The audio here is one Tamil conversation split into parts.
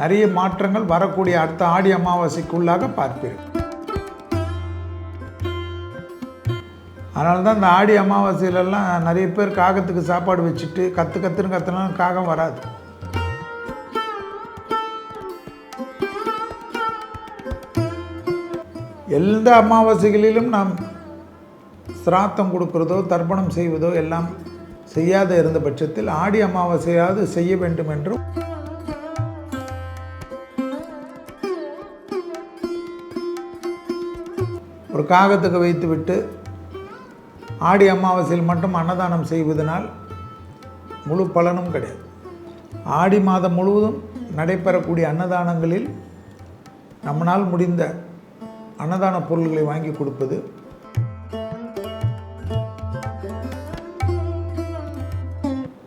நிறைய மாற்றங்கள் வரக்கூடிய அடுத்த ஆடி அமாவாசைக்குள்ளாக பார்ப்பீர்கள். அதனால தான் இந்த ஆடி அமாவாசையிலலாம் நிறைய பேர் காகத்துக்கு சாப்பாடு வச்சுட்டு கற்று கத்துன்னு கத்துனாலும் காகம் வராது. எந்த அமாவாசைகளிலும் நாம் சிராத்தம் கொடுக்கிறதோ தர்ப்பணம் செய்வதோ எல்லாம் செய்யாத இருந்த பட்சத்தில் ஆடி அமாவாசையாவது செய்ய வேண்டும் என்றும் ஒரு காகத்துக்கு வைத்துவிட்டு ஆடி அமாவாசையில் மட்டும் அன்னதானம் செய்வதனால் முழு பலனும் கிடையாது. ஆடி மாதம் முழுவதும் நடைபெறக்கூடிய அன்னதானங்களில் நம்மளால் முடிந்த அன்னதான பொருள்களை வாங்கி கொடுப்பது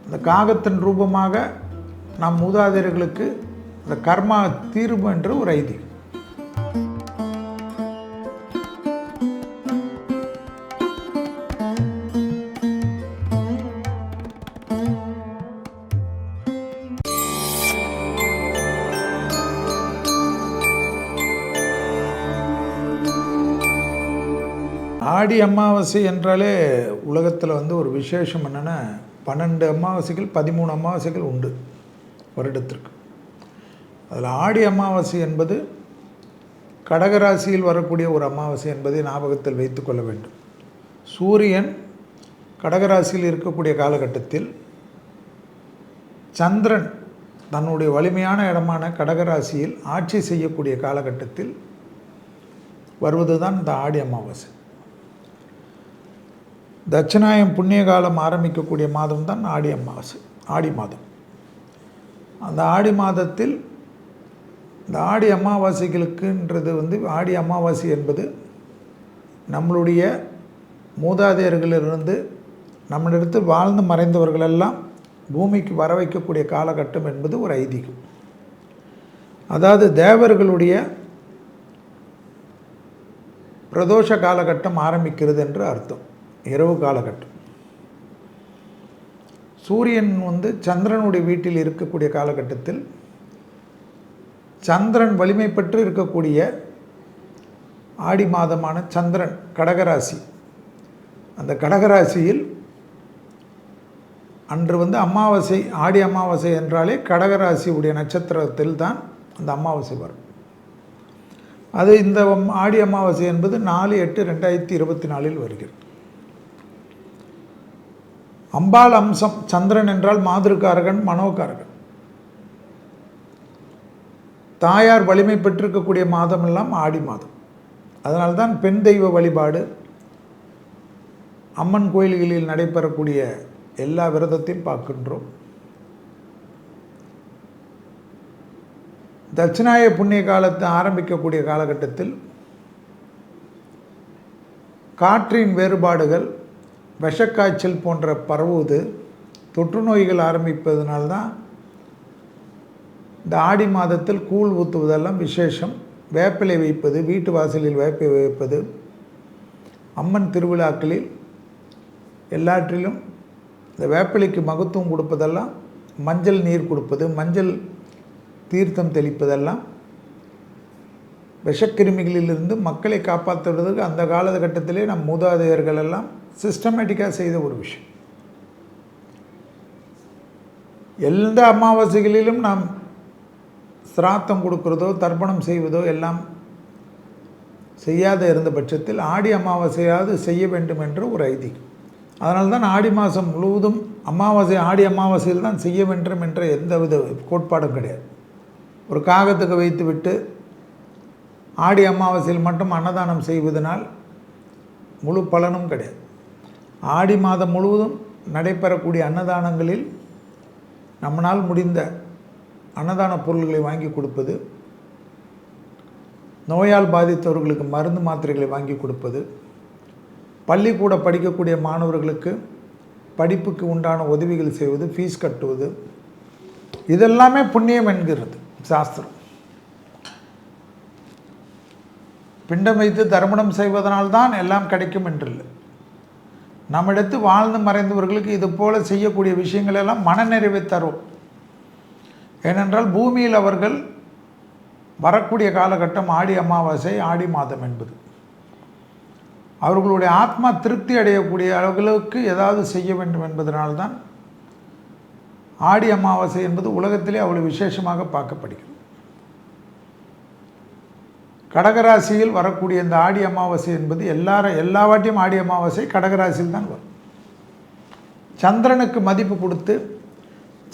இந்த காகத்தின் ரூபமாக நம் மூதாதையர்களுக்கு இந்த கர்மா தீர்வு என்று ஒரு ஐதீகம். ஆடி அமாவாசை என்றாலே உலகத்தில் வந்து ஒரு விசேஷம் என்னென்னா பன்னெண்டு அமாவாசைகள் பதிமூணு அமாவாசைகள் உண்டு வருடத்திற்கு. அதில் ஆடி அமாவாசை என்பது கடகராசியில் வரக்கூடிய ஒரு அமாவாசை என்பதை ஞாபகத்தில் வைத்துக்கொள்ள வேண்டும். சூரியன் கடகராசியில் இருக்கக்கூடிய காலகட்டத்தில் சந்திரன் தன்னுடைய வலிமையான இடமான கடகராசியில் ஆட்சி செய்யக்கூடிய காலகட்டத்தில் வருவது தான் இந்த ஆடி அமாவாசை. தட்சிணாயம் புண்ணிய காலம் ஆரம்பிக்கக்கூடிய மாதம் தான் ஆடி அமாவாசை ஆடி மாதம். அந்த ஆடி மாதத்தில் இந்த ஆடி அமாவாசைகளுக்குன்றது வந்து ஆடி அமாவாசை என்பது நம்மளுடைய மூதாதையர்களிலிருந்து நம்மளிடத்தில் வாழ்ந்து மறைந்தவர்களெல்லாம் பூமிக்கு வர வைக்கக்கூடிய காலகட்டம் என்பது ஒரு ஐதீகம். அதாவது தேவர்களுடைய பிரதோஷ காலகட்டம் ஆரம்பிக்கிறது என்று அர்த்தம். இரவு காலகட்டம். சூரியன் வந்து சந்திரனுடைய வீட்டில் இருக்கக்கூடிய காலகட்டத்தில் சந்திரன் வலிமை பெற்று இருக்கக்கூடிய ஆடி மாதமான சந்திரன் கடகராசி. அந்த கடகராசியில் அன்று வந்து அமாவாசை ஆடி அமாவாசை என்றாலே கடகராசியுடைய நட்சத்திரத்தில் தான் அந்த அமாவாசை வரும். அது இந்த ஆடி அமாவாசை என்பது நாலு எட்டு ரெண்டாயிரத்தி இருபத்தி நாலில் வருகிறது. அம்பாள் அம்சம் சந்திரன் என்றால் மாதிருக்காரகன் மனோகாரகன் தாயார் வலிமை பெற்றிருக்கக்கூடிய மாதமெல்லாம் ஆடி மாதம். அதனால்தான் பெண் தெய்வ வழிபாடு அம்மன் கோயில்களில் நடைபெறக்கூடிய எல்லா விரதத்தையும் பார்க்கின்றோம். தட்சிணாய புண்ணிய காலத்தை ஆரம்பிக்கக்கூடிய காலகட்டத்தில் காற்றின் வேறுபாடுகள் விஷக்காய்ச்சல் போன்ற பரவுவது தொற்று நோய்கள் ஆரம்பிப்பதனால்தான் இந்த ஆடி மாதத்தில் கூழ் ஊற்றுவதெல்லாம் விசேஷம். வேப்பிலை வைப்பது வீட்டு வாசலில் வேப்பை வைப்பது. அம்மன் திருவிழாக்களில் எல்லாற்றிலும் இந்த வேப்பிலைக்கு மகத்துவம் கொடுப்பதெல்லாம் மஞ்சள் நீர் கொடுப்பது மஞ்சள் தீர்த்தம் தெளிப்பதெல்லாம் விஷக்கிருமிகளிலிருந்து மக்களை காப்பாற்றுவதற்கு அந்த காலகட்டத்திலே நம் மூதாதையர்கள் எல்லாம் சிஸ்டமேட்டிக்காக செய்த ஒரு விஷயம். எந்த அமாவாசைகளிலும் நாம் சிராத்தம் கொடுக்கிறதோ தர்ப்பணம் செய்வதோ எல்லாம் செய்யாத இருந்த பட்சத்தில் ஆடி அமாவாசையாவது செய்ய வேண்டும் என்று ஒரு ஐதீகம். அதனால தான் ஆடி மாதம் முழுவதும் அமாவாசை ஆடி அமாவாசையில் தான் செய்ய வேண்டும் என்ற எந்த வித கோட்பாடும் கிடையாது. ஒரு காகத்துக்கு வைத்துவிட்டு ஆடி அமாவாசையில் மட்டும் அன்னதானம் செய்வதனால் முழு பலனும் கிடையாது. ஆடி மாதம் முழுவதும் நடைபெறக்கூடிய அன்னதானங்களில் நம்மளால் முடிந்த அன்னதான பொருள்களை வாங்கி கொடுப்பது நோயால் பாதித்தவர்களுக்கு மருந்து மாத்திரைகளை வாங்கி கொடுப்பது பள்ளிக்கூட படிக்கக்கூடிய மாணவர்களுக்கு படிப்புக்கு உண்டான உதவிகள் செய்வது ஃபீஸ் கட்டுவது இதெல்லாமே புண்ணியம் என்கிறது சாஸ்திரம். பிண்டம் வைத்து தர்மணம் செய்வதனால்தான் எல்லாம் கிடைக்கும் என்றில்லை. நம்மிடத்து வாழ்ந்து மறைந்தவர்களுக்கு இது போல செய்யக்கூடிய விஷயங்கள் எல்லாம் மனநிறைவை தரும். ஏனென்றால் பூமியில் அவர்கள் வரக்கூடிய காலகட்டம் ஆடி அமாவாசை ஆடி மாதம் என்பது. அவர்களுடைய ஆத்மா திருப்தி அடையக்கூடிய அளவுக்கு ஏதாவது செய்ய வேண்டும் என்பதனால்தான் ஆடி அமாவாசை என்பது உலகத்திலே அவ்வளவு விசேஷமாக பார்க்கப்படுகிறது. கடகராசியில் வரக்கூடிய இந்த ஆடி அமாவாசை என்பது எல்லார எல்லா வாட்டியும் ஆடி அமாவாசை கடகராசியில் தான் வரும். சந்திரனுக்கு மதிப்பு கொடுத்து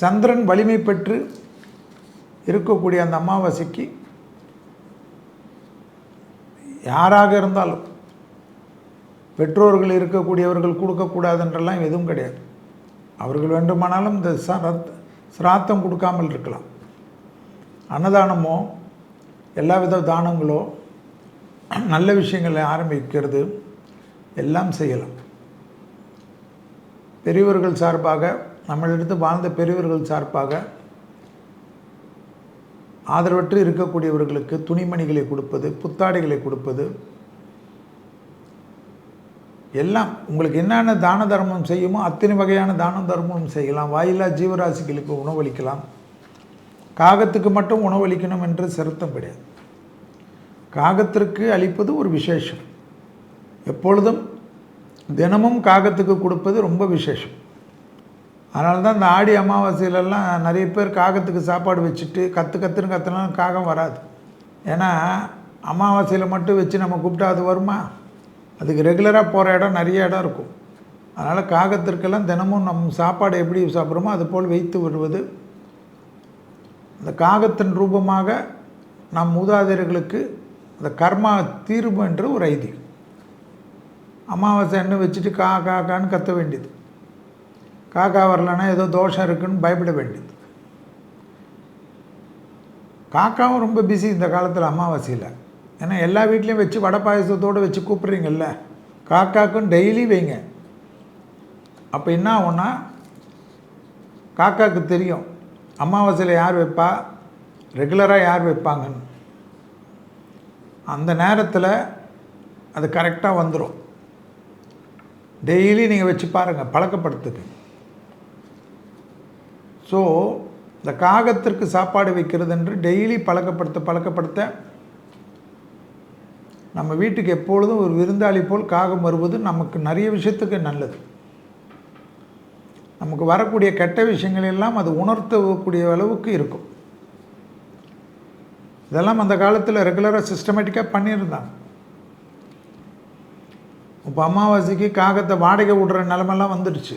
சந்திரன் வலிமை பெற்று இருக்கக்கூடிய அந்த அமாவாசைக்கு யாராக இருந்தாலும் பெற்றோர்கள் இருக்கக்கூடியவர்கள் கொடுக்கக்கூடாதுன்றெல்லாம் எதுவும் கிடையாது. அவர்கள் வேண்டுமானாலும் இந்த சிராத்தம் கொடுக்காமல் இருக்கலாம். அன்னதானமோ எல்லா வித தானங்களோ நல்ல விஷயங்களை ஆரம்பிக்கிறது எல்லாம் செய்யலாம். பெரியவர்கள் சார்பாக நம்மளிடத்து வாழ்ந்த பெரியவர்கள் சார்பாக ஆதரவற்று இருக்கக்கூடியவர்களுக்கு துணிமணிகளை கொடுப்பது புத்தாடைகளை கொடுப்பது எல்லாம் உங்களுக்கு என்னென்ன தான தர்மம் செய்யுமோ அத்தனை வகையான தான தர்மம் செய்யலாம். வாயில்லா ஜீவராசிகளுக்கு உணவளிக்கலாம். காகத்துக்கு மட்டும் உணவளிக்கணும் என்று சிறுத்தம் கிடையாது. காகத்திற்கு அளிப்பது ஒரு விசேஷம். எப்பொழுதும் தினமும் காகத்துக்கு கொடுப்பது ரொம்ப விசேஷம். அதனால தான் இந்த ஆடி அமாவாசையிலெல்லாம் நிறைய பேர் காகத்துக்கு சாப்பாடு வச்சுட்டு கற்று கத்துன்னு கத்துனாலும் காகம் வராது. ஏன்னா அமாவாசையில் மட்டும் வச்சு நம்ம கூப்பிட்டா அது வருமா? அதுக்கு ரெகுலராக போகிற இடம் நிறைய இடம் இருக்கும். அதனால் காகத்திற்கெல்லாம் தினமும் நம் சாப்பாடு எப்படி சாப்பிட்றோமோ அது போல் வைத்து விடுவது. அந்த காகத்தின் ரூபமாக நம் மூதாதையர்களுக்கு அந்த கர்மா தீர்வுன்ற ஒரு ஐதீகம் அமாவாசை எண்ணெய் வச்சுட்டு கா காக்கான்னு கத்த வேண்டியது. காக்கா வரலன்னா ஏதோ தோஷம் இருக்குன்னு பயப்பட வேண்டியது. காக்காவும் ரொம்ப பிஸி இந்த காலத்தில் அமாவாசையில். ஏன்னா எல்லா வீட்லேயும் வச்சு வடை பாயசத்தோடு வச்சு கூப்பிட்றீங்கல்ல? காக்காக்கும் டெய்லி வைங்க. அப்போ என்ன ஆகும்னா காக்காவுக்கு தெரியும். அமாவாசையில் யார் வைப்பா? ரெகுலராக யார் வைப்பாங்கன்னு. அந்த நேரத்தில் அது கரெக்டாக வந்துடும் டெய்லி நீங்கள் வச்சு பாருங்கள் பழக்கப்படுத்துக்கு ஸோ இந்த காகத்திற்கு சாப்பாடு வைக்கிறது என்று டெய்லி பழக்கப்படுத்த பழக்கப்படுத்த நம்ம வீட்டுக்கு எப்பொழுதும் ஒரு விருந்தாளி போல் காகம் வருவது நமக்கு நிறைய விஷயத்துக்கு நல்லது. நமக்கு வரக்கூடிய கெட்ட விஷயங்கள் எல்லாம் அது உணர்த்தக்கூடிய அளவுக்கு இருக்கும். இதெல்லாம் அந்த காலத்தில் ரெகுலராக சிஸ்டமேட்டிக்காக பண்ணியிருந்தாங்க இப்போ அமாவாசைக்கு காகத்தை வாடகை விடுற நிலமெல்லாம் வந்துடுச்சு.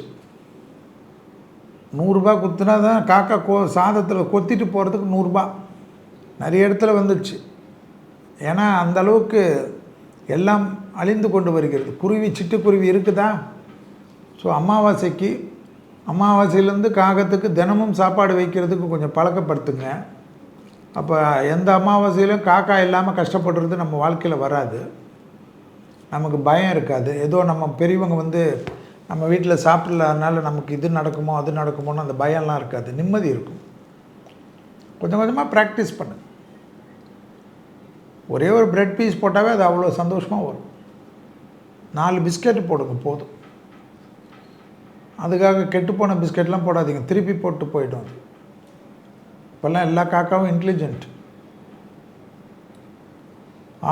நூறுரூபா குத்துனா தான் காக்கா கோ சாதத்தில் கொத்திட்டு போகிறதுக்கு நூறுரூபா நிறைய இடத்துல வந்துடுச்சு. ஏன்னா அந்த அளவுக்கு எல்லாம் அழிந்து கொண்டு வருகிறது. குருவி சிட்டுக்குருவி இருக்குதா? ஸோ அமாவாசைக்கு அமாவாசையிலேருந்து காகத்துக்கு தினமும் சாப்பாடு வைக்கிறதுக்கு கொஞ்சம் பழக்கப்படுத்துங்க. அப்போ எந்த அமாவாசையிலும் காக்கா இல்லாமல் கஷ்டப்படுறது நம்ம வாழ்க்கையில் வராது. நமக்கு பயம் இருக்காது. ஏதோ நம்ம பெரியவங்க வந்து நம்ம வீட்டில் சாப்பிடலனால நமக்கு இது நடக்குமோ அது நடக்குமோன்னு அந்த பயம்லாம் இருக்காது. நிம்மதி இருக்கும். கொஞ்சம் கொஞ்சமாக ப்ராக்டிஸ் பண்ணு. ஒரே ஒரு பிரெட் பீஸ் போட்டாவே அது அவ்வளோ சந்தோஷமாக வரும். நாலு பிஸ்கெட்டு போடுங்க போதும். அதுக்காக கெட்டுப்போன பிஸ்கெட்லாம் போடாதீங்க. திருப்பி போட்டு போயிடும் அது. இப்போல்லாம் எல்லா காக்காவும் இன்டெலிஜென்ட்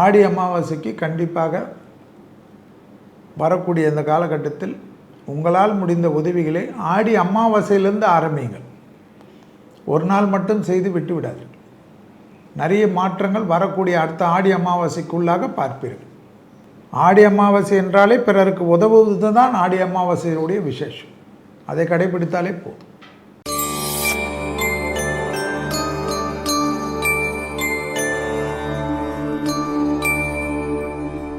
ஆடி அமாவாசைக்கு கண்டிப்பாக வரக்கூடிய இந்த காலகட்டத்தில் உங்களால் முடிந்த உதவிகளை ஆடி அமாவாசையிலிருந்து ஆரம்பியுங்கள். ஒரு நாள் மட்டும் செய்து விட்டு விடாது நிறைய மாற்றங்கள் வரக்கூடிய அடுத்த ஆடி அமாவாசைக்குள்ளாக பார்ப்பீர்கள். ஆடி அமாவாசை என்றாலே பிறருக்கு உதவுவது தான் ஆடி அமாவாசையினுடைய விசேஷம். அதை கடைபிடித்தாலே போதும்.